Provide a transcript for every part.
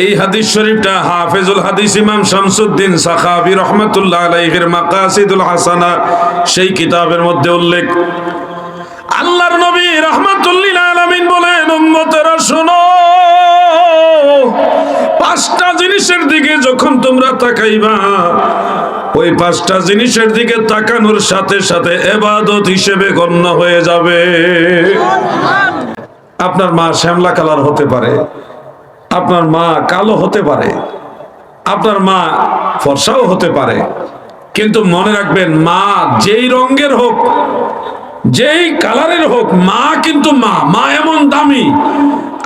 এই হাদিস শরীফটা হাফেজুল হাদিস ইমাম শামসুদ্দিন সাখাবি রহমতুল্লাহ আলাইহির মাকাসিদুল হাসানা, সেই কিতাবের মধ্যে উল্লেখ। আল্লাহর নবী রহমাতুল্লিল আলামিন বলেন, উম্মতেরা, শোনো, পাঁচটা জিনিসের দিকে যখন তোমরা তাকাইবা, ওই পাঁচটা জিনিসের দিকে তাকানোর সাথে সাথে এবাদত হিসেবে গণ্য হয়ে যাবে। আপনার মা শ্যামলা কালার হতে পারে। আপনার মা কালো হতে পারে, আপনার মা ফর্সাও হতে পারে, কিন্তু মনে রাখবেন মা যেই রঙের হোক, যেই কালারের হোক, মা কিন্তু মা মা এমন দামি।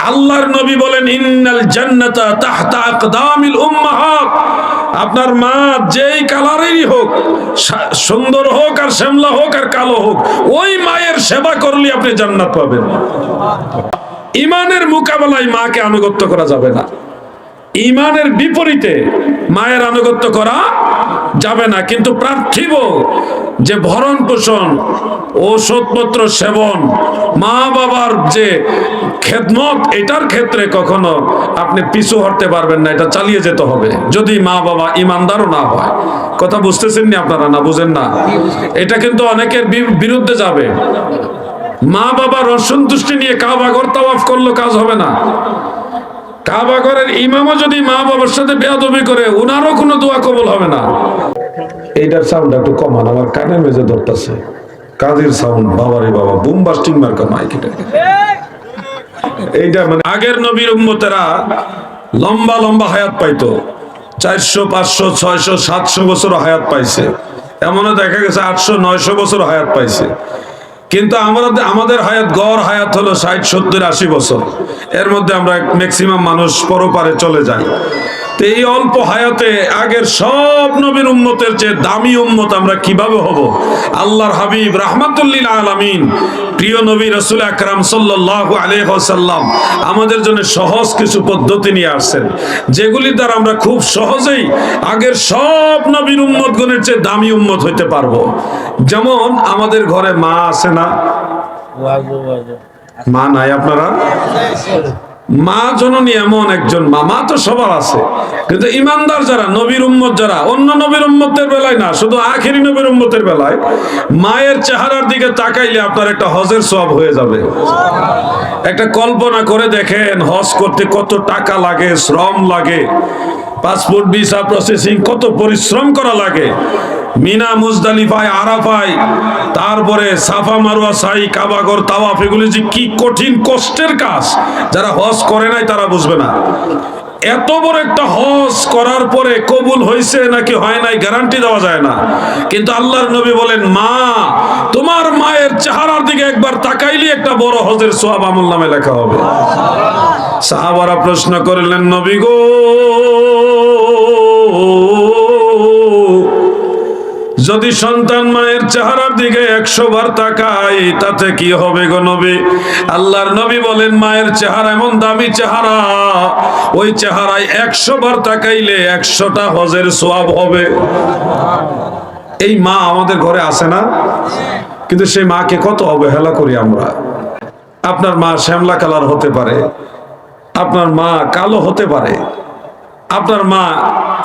আল্লাহর নবী বলেন, ইন্নাল জান্নাতা তাহতা আকদামিল উম্মাহাত। আপনার মা যেই কালারেরই হোক সুন্দর হোক আর শ্যামলা হোক আর কালো হোক, ওই মায়ের সেবা করলে আপনি জান্নাত পাবেন। ইমানের মোকাবেলায় মাকে আনুগত্য করা যাবে না। ইমানের বিপরীতে মায়ের আনুগত্য করা যাবে না। কিন্তু পার্থিব যে ভরণ পোষণ, ঔষধপত্র সেবন, মা বাবার যে খেদমত, এটার ক্ষেত্রে কখনো আপনি পিছু হটতে পারবেন না, এটা চালিয়ে যেতে হবে। যদি মা বাবা ইমানদারও না হয়। কথা বুঝতেছেন নি আপনারা না বুঝেন না? এটা কিন্তু অনেকের বিরুদ্ধে যাবে। মা বাবার অসন্তুষ্টি নিয়ে কাবাগর তাওয়াফ করল, কাজ হবে না। কাবাগরের ইমামও যদি মা বাবার সাথে বেয়াদবি করে, উনারও কোনো দোয়া কবুল হবে না। এইটার সাউন্ড একটু কমান, আমার কানে মেজে ধরতেছে। কাজের সাউন্ড বাবারে বাবা, বুম বাস্টিং মার্কা মাইক এইটা মানে আগের নবীর উম্মতেরা লম্বা লম্বা হায়াত পাইতো। চারশো, পাঁচশো, ছয়শো, সাতশো বছর হায়াত পাইছে। এমনও দেখা গেছে আটশো, নয়শো বছর হায়াত পাইছে। কিন্তু আমরা আমাদের হায়াত গড় হায়াত হলো ষাট, সত্তর, আশি বছর। এর মধ্যে আমরা ম্যাক্সিমাম মানুষ পরপারে চলে যাই। এই অল্প হায়াতে আগের সব নবীর উম্মতের যে দামি উম্মত আমরা কীভাবে হব? আল্লাহর হাবিব রাহমাতুল্লিল আলামিন, প্রিয় নবী রসুল আকরাম সাল্লাল্লাহু আলাইহি ওয়াসাল্লাম আমাদের জন্য সহজ কিছু পদ্ধতি নিয়ে আসছেন যেগুলি দ্বারা আমরা খুব সহজেই আগের সব নবীর উম্মতগণের চেয়ে দামি উম্মত হইতে পারব। যেমন আমাদের ঘরে মা আছে না? মা নাই আপনারা? মা জননী এমন একজন মামা তো সবার আছে। কিন্তু ইমানদার যারা, নবীর উম্মত যারা, অন্য নবীর উম্মতের বেলায় না, শুধু আখেরি নবীর উম্মতের বেলায়, মায়ের চেহারার দিকে তাকাইলে আপনার একটা হজের সব হয়ে যাবে। একটা কল্পনা করে দেখেন হজ করতে কত টাকা লাগে, শ্রম লাগে। পাসপোর্ট, ভিসা প্রসেসিং, কত পরিশ্রম করা লাগে। মিনা, মুজদালিফায়, আরাফায়, তারপরে সাফা মারুয়া সাই, কাবাগর, তাওয়াফ, এগুলি যে কি কঠিন, কষ্টের কাজ। যারা হজ করে নাই, তারা বুঝবে না। এত বড় একটা হজ করার পরে কবুল হয়েছে নাকি হয় নাই গ্যারান্টি দেওয়া যায় না। কিন্তু আল্লাহর নবী বলেন, মা, তোমার মায়ের চেহারার দিকে একবার তাকাইলে একটা বড় হজের সোয়াব আমল নামে লেখা হবে। সাহাবারা প্রশ্ন করলেন, নবী গো, যদি সন্তান মায়ের চেহারার দিকে একশো বার তাকাই তাতে কি হবে গো নবী? আল্লাহর নবী বলেন, মায়ের চেহারা এমন দামি চেহারা, ওই চেহারায় একশো বার তাকাইলে একশোটা হজের সোয়াব হবে। এই মা আমাদের ঘরে আসে না? কিন্তু সেই মাকে কত অবহেলা করি আমরা। আপনার মা শ্যামলা কালার হতে পারে। আপনার মা কালো হতে পারে, আপনার মা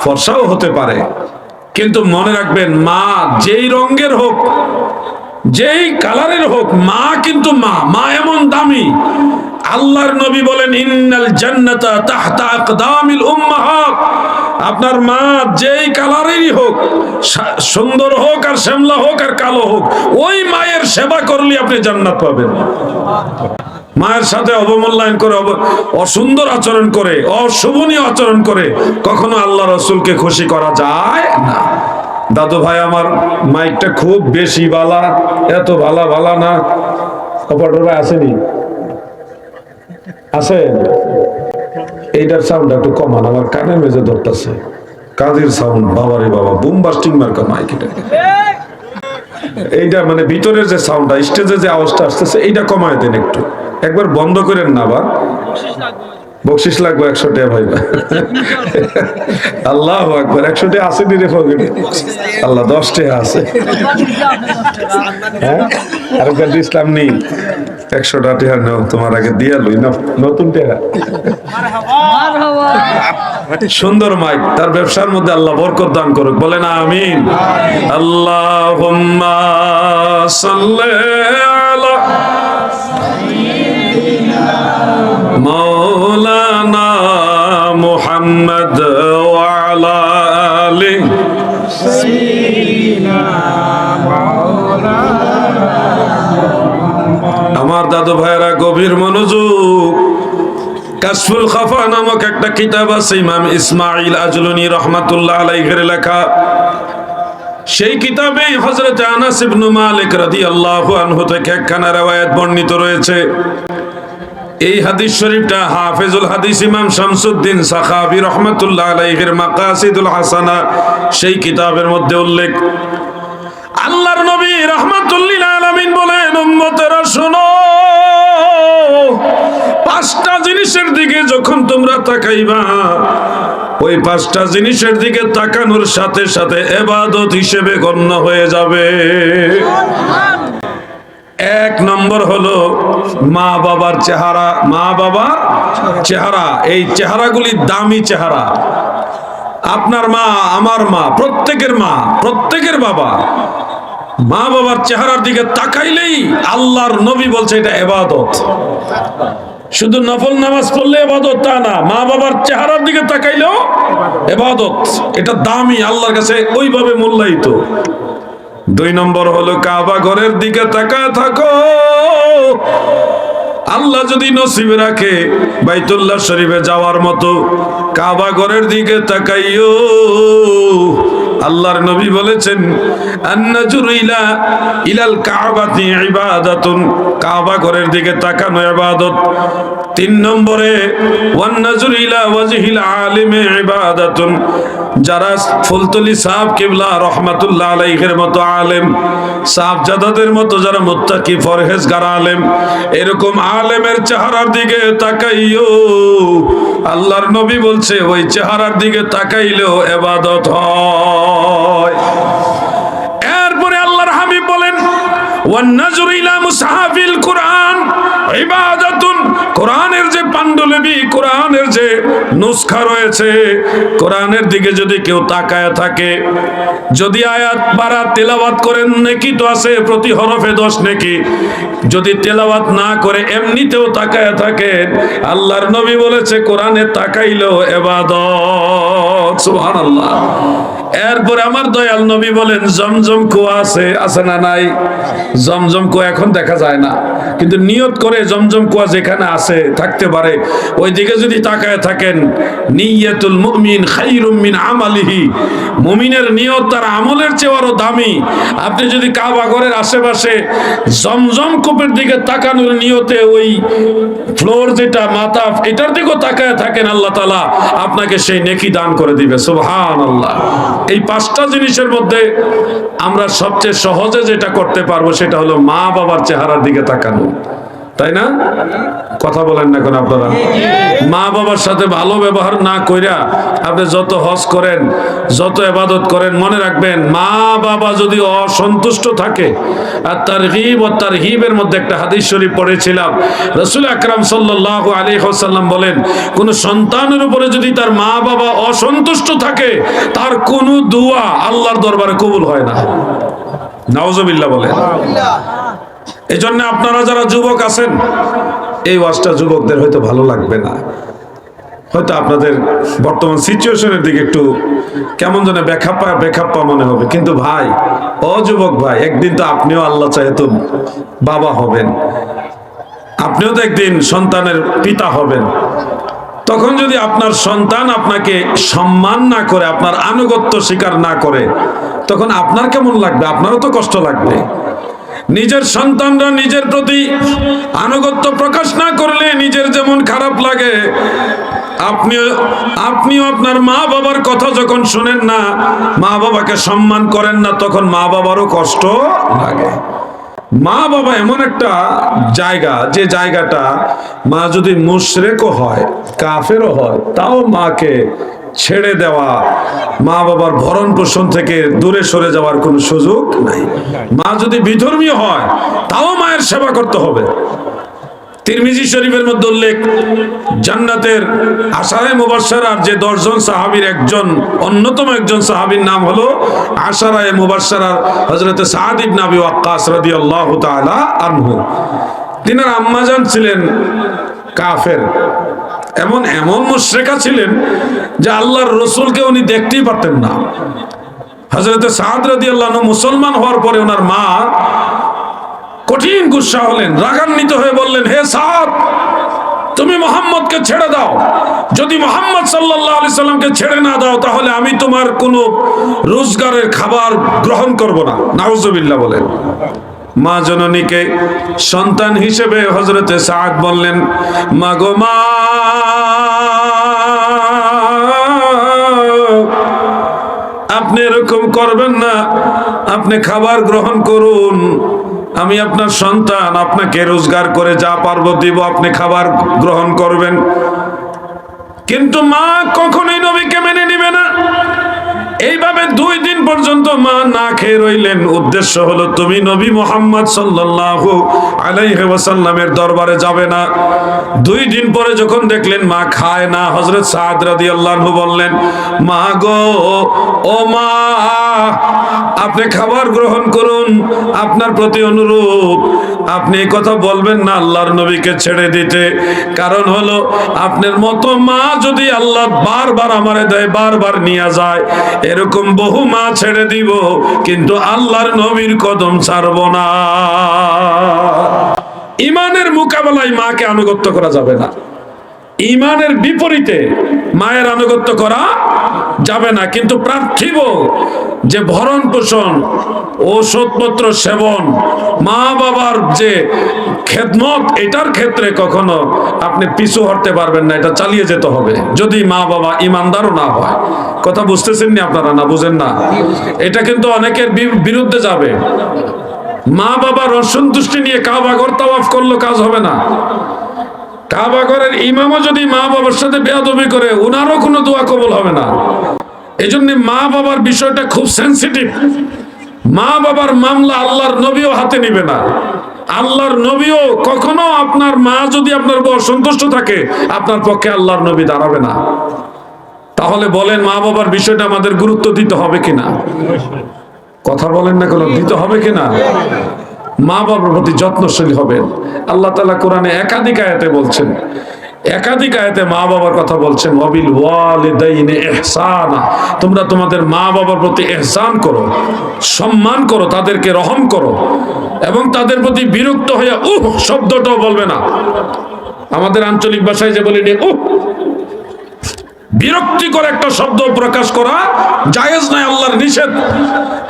ফর্সাও হতে পারে, কিন্তু মনে রাখবেন মা যেই রঙের হোক, যেই কালারের হোক, মা কিন্তু মা মা এমন দামি আল্লাহর নবী বলেন, ইন্নাল জান্নাতা তাহতা আকদামিল উম্মাহাত। আপনার মা যেই কালারেরই হোক সুন্দর হোক আর শ্যামলা হোক আর কালো হোক, ওই মায়ের সেবা করলে আপনি জান্নাত পাবেন। মায়ের সাথে অবমূল্যায়ন করে অসুন্দর আচরণ করে, অশোভনীয় আচরণ করে, কখনো আল্লাহ রসুলকে খুশি করা যায় না। দাদু ভাই, আমার মাইকটা খুব বেশি বালা, এত বালা বালা না। অপারেটর আসেনি? আছে? এইটার সাউন্ড একটু কমান, আমার কানের মেজে ধরতেছে। কাজের সাউন্ড বাবারে বাবা বুম বাস্টিং মার্কা মাইক এইটা মানে ভিতরের যে সাউন্ডটা স্টেজে যে আওয়াজটা আসতেছে, এইটা কমায় দেন একটু। একবার বন্ধ করেন না আবার বকশিস লাগবে, একশো টাকা ভাই আল্লাহ একবার একশো টাকা আছে রে পকেটে আল্লাহ দশ টাকা আছে। হ্যাঁ? আরেকবার ইসলাম নেই। একশো টাকা তোমার আগে দিয়া লই নতুন সুন্দর মাইক, তার ব্যবসার মধ্যে আল্লাহ বরকত দান করুক। বলে না আমিন আল্লাহ মৌলানা মুহাম্মদ ওয়ালা আলী আমার দাদু ভাইরা গভীর মনোযোগ। কাশফুল খাফা নামক একটা কিতাব আছে ইমাম ইসমাইল আজলুনি রহমাতুল্লাহ আলাইহির লেখা। সেই কিতাবে হযরত আনাস ইবনে মালিক রাদিয়াল্লাহু আনহু থেকে একখানা রওয়ায়াত বর্ণিত রয়েছে। এই হাদিস শরীফটা হাফেজুল হাদিস ইমাম শামসুদ্দিন সাখাবি রহমাতুল্লাহ আলাইহির মাকাসিদুল হাসানা, সেই কিতাবের মধ্যে উল্লেখ। আল্লাহর নবী রহমাতুল্লিল আলামিন বলেন, উম্মতেরা, শোনো, পাঁচটা জিনিসের দিকে যখন তোমরা তাকাইবা, ওই পাঁচটা জিনিসের দিকে তাকানোর সাথে সাথে এবাদত হিসেবে গণ্য হয়ে যাবে। এক নম্বর হলো মা বাবার চেহারা, মা বাবার চেহারা, এই চেহারাগুলি দামি চেহারা। আপনার মা, আমার মা, প্রত্যেকের মা, প্রত্যেকের বাবা, মা বাবার চেহারার দিকে তাকাইলেই আল্লাহর নবী বলছে এটা এবাদত। শুধু নফল নামাজ পড়লে এবাদত তা না, মা বাবার চেহারার দিকে তাকাইলেও এবাদত। এটা দামি, আল্লাহর কাছে ওইভাবে মূল্যায়িত। দুই নম্বর হলো কাবা ঘরের দিকে তাকায় থাকো। আল্লাহ যদি নসিবে রাখে বাইতুল্লাহ শরীফে যাওয়ার মতো কাবা ঘরের দিকে তাকাইও। আল্লাহর নবী বলেছেন ইলা ইলাল কাবাতি ইবাদাতুন। কাবা ঘরের দিকে তাকানো ইবাদত তিন নম্বরে যারা ফুলতলি সাহেব কিবলা রহমাতুল্লাহ মতো আলেম সাহাবজাদাদের মতো যারা মুত্তাকি, ফরহেজগার আলেম, এরকম আলেমের চেহারার দিকে তাকাইও। আল্লাহর নবী বলছে, ওই চেহারার দিকে তাকাইলেও এবাদত হয়। এরপরে আল্লাহর হাবিব বলেন, ওয়ান্নাজুর ইলা মুসাহাফিল কুরআন, ইবাদাতুন কোরআনের যে পাণ্ডুলিপি, কোরআনের যে নুসখা রয়েছে, কোরআনের দিকে যদি কেউ তাকায় থাকে, যদি আয়াত বারা তেলাওয়াত করেন, নেকি তো আছে, প্রতি হরফে দশ নেকি। যদি তেলাওয়াত না করে এমনিতেও তাকায় থাকেন আল্লাহর নবী বলেছে, কোরআনে তাকাইলেও এবাদত। সুবহানাল্লাহ। এরপরে আমার দয়াল নবী বলেন, জমজম কুয়া আছে আছে না নাই? জমজম কুয়া এখন দেখা যায় না। কিন্তু নিয়ত করে জমজম কুয়া যেখানে আছে, থাকতে পারে। ওই দিকে যদি তাকায় থাকেন, নিয়াতুল মুমিন খাইরুম মিন আমালিহি। মুমিনের নিয়ত তার আমলের চেয়ে আরও দামি। আপনি যদি কাবা ঘরের আশেপাশে জমজম কূপের দিকে তাকানোর নিয়তে ওই ফ্লোর যেটা, মাথা, এটার দিকেও তাকায় থাকেন, আল্লাহ তালা আপনাকে সেই নেকি দান করে দিবে। সুবহান আল্লাহ এই পাঁচটা জিনিসের মধ্যে আমরা সবচেয়ে সহজে যেটা করতে পারব সেটা হলো মা বাবার চেহারার দিকে তাকানো। তাই না? কথা বলেন না এখন আপনারা। মা বাবার সাথে ভালো ব্যবহার না কইরা আপনি যত হজ করেন, যত এবাদত করেন, মনে রাখবেন, মা বাবা যদি অসন্তুষ্ট থাকে, আর তার হিব ও তার হিবের মধ্যে একটা হাদিস শরীফ পড়েছিলাম, রসুল আকরাম সাল্লাহ আলী সাল্লাম বলেন, কোন সন্তানের উপরে যদি তার মা বাবা অসন্তুষ্ট থাকে, তার কোনো দোয়া আল্লাহর দরবারে কবুল হয় না। নওয়াজবিল্লাহ বলেন। এই জন্য আপনারা যারা যুবক আছেন, এই ওয়াজটা যুবকদের হয়তো ভালো লাগবে না। হয়তো আপনাদের বর্তমান সিচুয়েশনের দিকে একটু কেমন যেন বেখাপ্পা বেখাপ্পা মনে হবে। কিন্তু ভাই, অযুবক ভাই, একদিন তো আপনিও আল্লাহ চাহে তো বাবা হবেন। আপনিও তো একদিন সন্তানের পিতা হবেন। তখন যদি আপনার সন্তান আপনাকে সম্মান না করে, আপনার আনুগত্য স্বীকার না করে, তখন আপনার কেমন লাগবে? আপনারও তো কষ্ট লাগবে। নিজের সন্তানরা নিজের প্রতি আনুগত্য প্রকাশ না করলে নিজের যেমন খারাপ লাগে আপনি আপনিও আপনার মা বাবার কথা যখন শুনেন না, মা বাবাকে সম্মান করেন না, তখন মা বাবারও কষ্ট লাগে। মা বাবা এমন একটা জায়গা, যে জায়গাটা মা যদি মুশরেকও হয়, কাফেরও হয়, তাও মাকে ছেড়ে দেওয়া। মা বাবার ভরণ পোষণ থেকে দূরে সরে যাওয়ার কোনো সুযোগ নাই। মা যদি বিধর্মীয় হয়, তাও মায়ের সেবা করতে হবে। তিরমিজি শরীফের মধ্যে উল্লেখ, জান্নাতের আশারায় মুবাশশারার যে দশজন সাহাবীর একজন, অন্যতম একজন সাহাবীর নাম হলো আশারায় মুবাশশারার হযরত সাদ ইবনে আবি ওয়াক্কাস রাদিয়াল্লাহু তাআলা আনহু। তিনার আম্মাজান ছিলেন কাফের। এমন এমন মুশরিকা ছিলেন যে আল্লাহর রসুলকে উনি দেখতেই পারতেন না। হযরত সাদ রাদিয়াল্লাহু আনহু মুসলমান হওয়ার পরে ওনার মা কঠিন গুসা হলেন, রাগান্বিত হয়ে বললেন, হে সাহাব তুমি মোহাম্মদকে ছেড়ে দাও। যদি মোহাম্মদ আলাইহি সাল্লামকে ছেড়ে না দাও, তাহলে আমি তোমার কোনো রোজগারের খাবার গ্রহণ করব না। নাউজুবিল্লাহ বলেন। মা জননীকে সন্তান হিসেবে হজরতে সাদ বললেন, মা গো মা, আপনি এরকম করবেন না। আপনি খাবার গ্রহণ করুন। আমি আপনার সন্তান, আপনাকে রোজগার করে যা পারব দিব, আপনি খাবার গ্রহণ করবেন। কিন্তু মা কখনোই নবীকে মেনে নিবে না। এইভাবে দুই দিন পর্যন্ত মা না খেয়ে রইলেন। উদ্দেশ্য হলো, তুমি নবী মোহাম্মদ সাল্লাল্লাহু আলাইহি দরবারে যাবে না। দুই দিন পরে যখন দেখলেন মা খায় না হজরত সাদ রাদিয়াল্লাহু আনহু বললেন, মা গো, ও মা, আপনি খাবার গ্রহণ করুন, আপনার প্রতি অনুরোধ আপনি কথা বলবেন না আল্লাহর নবীকে ছেড়ে দিতে। কারণ হলো, আপনার মতো মা যদি আল্লাহ বারবার আমারে দেয়, বারবার নিয়ে যায় এরকম বহু মা ছেড়ে দিব, কিন্তু আল্লাহর নবীর কদম ছাড়ব না। ইমানের মোকাবেলায় মাকে আনুগত্য করা যাবে না। ইমানের বিপরীতে মায়ের আনুগত্য করা যাবে না, কিন্তু পার্থিব যে ভরণ পোষণ ওষুধপত্র সেবন, মা বাবার যে খেদমত, এটার ক্ষেত্রে কখনো আপনি পিছু হটতে পারবেন না, এটা চালিয়ে যেতে হবে। যদি মা বাবা ইমানদারও না হয়। কথা বুঝতেছেন নি আপনারা না, বুঝেন না? এটা কিন্তু অনেকের বিরুদ্ধে যাবে। মা বাবার অসন্তুষ্টি নিয়ে কাবাগর তাওয়াফ করল কাজ হবে না। কাবাগরের ইমামও যদি মা বাবার সাথে বেয়াদবি করে ওনারও কোনো দোয়া কবল হবে না। এই জন্য মা বাবার বিষয়টা খুব সেন্সিটিভ মা বাবার মামলা আল্লাহর নবীও হাতে নিবে না। আল্লাহর নবীও কখনো আপনার মা যদি আপনার উপর অসন্তুষ্ট থাকে, আপনার পক্ষে আল্লাহর নবী দাঁড়াবে না। তাহলে বলেন, মা বাবার বিষয়টা আমাদের গুরুত্ব দিতে হবে কিনা? কথা বলেন না কোনো? দিতে হবে কিনা? মা বাবার প্রতি যত্নশীল হবেন। আল্লাহ তালা কোরআনে একাধিক আয়াতে বলছেন একাধিক আয়াতে মা বাবার কথা বলছেন অবিল ওয়ালিদাইনে ইহসানা। তোমরা তোমাদের মা বাবার প্রতি ইহসান করো, সম্মান করো, তাদেরকে রহম করো এবং তাদের প্রতি বিরক্ত হয়ে উহ! শব্দটাও বলবে না। আমাদের আঞ্চলিক ভাষায় যে বলি উহ! বিরক্তিকর একটা শব্দ প্রকাশ করা জায়েজ নাই আল্লাহর নিষেধ।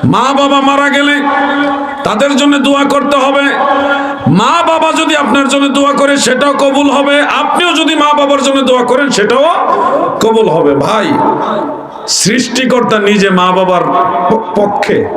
মা বাবা মারা গেলে তাদের জন্য দোয়া করতে হবে। মা বাবা যদি আপনার জন্য দোয়া করে, সেটাও কবুল হবে। আপনিও যদি মা বাবার জন্য দোয়া করেন, সেটাও কবুল হবে। ভাই, সৃষ্টিকর্তা নিজে মা বাবার পক্ষে।